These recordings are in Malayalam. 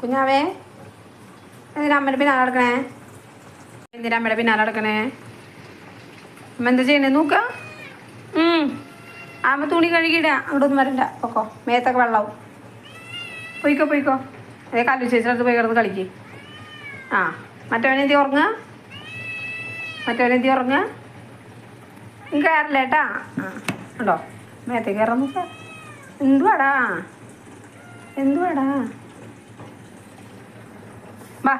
കുഞ്ഞാവേ എന്തിനാ അമ്മയുടെ പിന്നാലെ നടക്കണേ? എന്തിനാ അമ്മയുടെ പിന്നാലെ നടക്കണേ? അമ്മ എന്താ ചെയ്യണേ? നോക്ക. അമ്മ തുണി കഴുകിയിട. അങ്ങോട്ടൊന്നും വരണ്ട. പൊക്കോ. മേത്തൊക്കെ വെള്ളവും. പൊയ്ക്കോ പൊയ്ക്കോ. അതേ കല്ലു ചേച്ചിടത്ത് പോയി കിടന്ന് കളിക്ക്. ആ. മറ്റവനെന്തി ഉറങ്ങുക? മറ്റവനെന്തി ഉറങ്ങുക? കയറില്ല കേട്ടാ ആ. ഉണ്ടോ? മേത്തേക്ക് കയറാൻ നോക്ക. എന്തുവാടാ? എന്തുവാടാ? വാ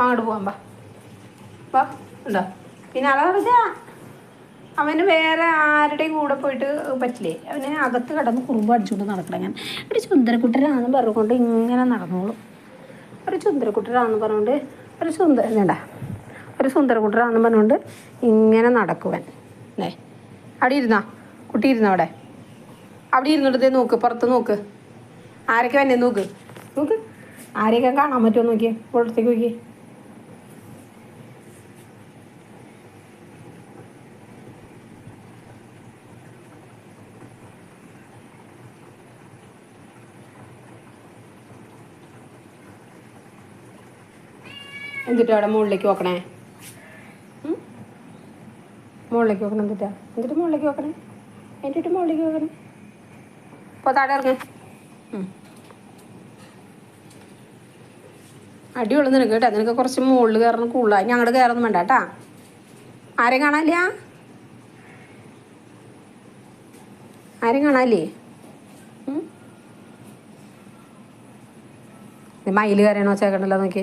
അങ്ങോട്ട് പോവാം വാ. വാ ഉണ്ടോ? പിന്നെ നടക്കാ അവന് വേറെ ആരുടെയും കൂടെ പോയിട്ട് പറ്റില്ലേ? അവന് അകത്ത് കിടന്ന് കുറുമ്പ് അടിച്ചുകൊണ്ട് നടക്കണം ഞാൻ. ഒരു ചുന്ദരക്കുട്ടരാന്ന് പറഞ്ഞുകൊണ്ട് ഇങ്ങനെ നടന്നോളൂ. ഒരു ചുന്ദരക്കുട്ടരാന്ന് പറഞ്ഞുകൊണ്ട് ഒരു സുന്ദര വേണ്ട. ഒരു സുന്ദരക്കുട്ടരാന്ന് പറഞ്ഞുകൊണ്ട് ഇങ്ങനെ നടക്കുവൻ. അല്ലേ അവിടെ ഇരുന്നാ? കുട്ടി ഇരുന്നോ അവിടെ? അവിടെ ഇരുന്നിടത്തേ നോക്ക് പുറത്ത് നോക്ക്. ആരൊക്കെ വന്നെ? നോക്ക്. നോക്ക്. ആരെയൊക്കെ കാണാൻ പറ്റുമോ നോക്കിയേ. പുറത്തേക്ക് നോക്കിയേ. എന്നിട്ട് അവിടെ മുകളിലേക്ക് നോക്കണേ? മുകളിലേക്ക് നോക്കണം എന്നിട്ടാ എന്നിട്ട് മുകളിലേക്ക് നോക്കണേ? എന്നിട്ട് മുകളിലേക്ക് നോക്കണേ? ഇപ്പോൾ താഴെ ഇറങ്ങ്. അടിയുള്ളു നിനക്ക് കേട്ടോ. നിനക്ക് കുറച്ച് മുകളിൽ കയറണം കൂടുതലാണ് ഞങ്ങളുടെ കയറൊന്നും വേണ്ട കേട്ടാ. ആരെയും കാണാനില്ല? ആരെയും കാണാനില്ലേ? മയിൽ കയറിയാണോ ചേക്കണ്ടല്ലോ നോക്കി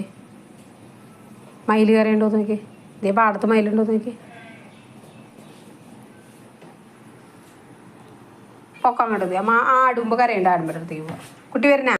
മയിൽ കയറിയുണ്ടോ നോക്കി ഇതേ പാടത്ത് മയിലുണ്ടോ നോക്കി പൊക്കം കണ്ടത് അമ്മ ആടുമ്പോൾ കരയുണ്ട് ആടുമ്പോഴത്തേക്ക് കുട്ടി വരുന്ന?